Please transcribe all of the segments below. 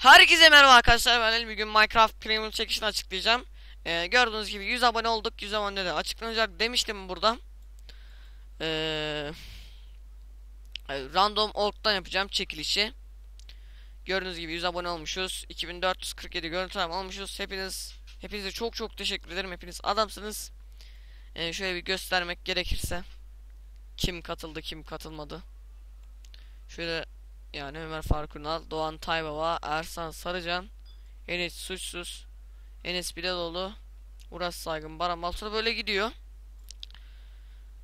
Herkese merhaba arkadaşlar ben bir gün Minecraft Premium çekişini açıklayacağım. Ee, Gördüğünüz gibi 100 abone olduk 100 abone de açıklanacak demiştim burada. Ee, Random org'dan yapacağım çekilişi. Gördüğünüz gibi 100 abone olmuşuz 2447 görüntüleme almışız. Hepiniz Hepinize çok çok teşekkür ederim hepiniz adamsınız. Ee, Şöyle bir göstermek gerekirse. Kim katıldı kim katılmadı? Şöyle yani Ömer Faruk Ünal, Doğan Taybaba, Ersan Sarıcan, Enes Suçsuz, Enes Biladoğlu, Uras Saygın, Baran Maltura böyle gidiyor.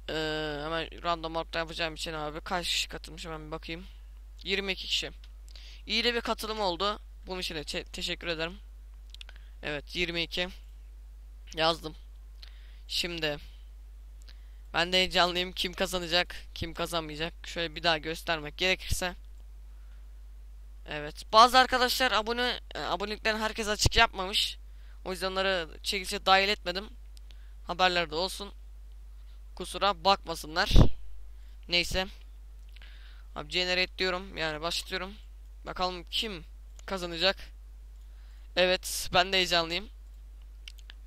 Ee, hemen random ork'ta yapacağım için abi kaç kişi katılmış hemen bir bakayım. 22 kişi. İyi de bir katılım oldu. Bunun için de te- teşekkür ederim. Evet 22. Yazdım. Şimdi ben de heyecanlıyım. Kim kazanacak, kim kazanmayacak. Şöyle bir daha göstermek gerekirse. Evet. Bazı arkadaşlar abone e, aboneliklerini herkes açık yapmamış. O yüzden onları çekilişe dahil etmedim. Haberlerde olsun. Kusura bakmasınlar. Neyse. Abi generate diyorum. Yani başlıyorum. Bakalım kim kazanacak. Evet, ben de heyecanlıyım.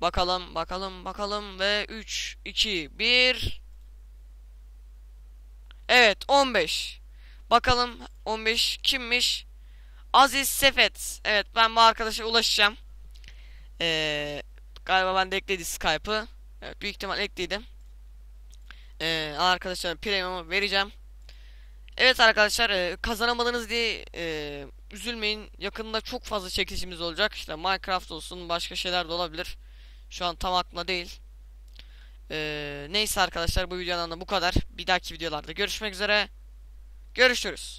Bakalım, bakalım, bakalım ve 3 2 1 Evet, 15. Bakalım 15 kimmiş? Aziz Sefet. Evet ben bu arkadaşa ulaşacağım. Ee, galiba ben de ekledi Skype'ı. Evet büyük ihtimal ekleydim. Ee, arkadaşlar premium'u vereceğim. Evet arkadaşlar e, kazanamadınız diye e, üzülmeyin. Yakında çok fazla çekilişimiz olacak. İşte Minecraft olsun başka şeyler de olabilir. Şu an tam aklımda değil. Ee, neyse arkadaşlar bu videodan da bu kadar. Bir dahaki videolarda görüşmek üzere. Görüşürüz.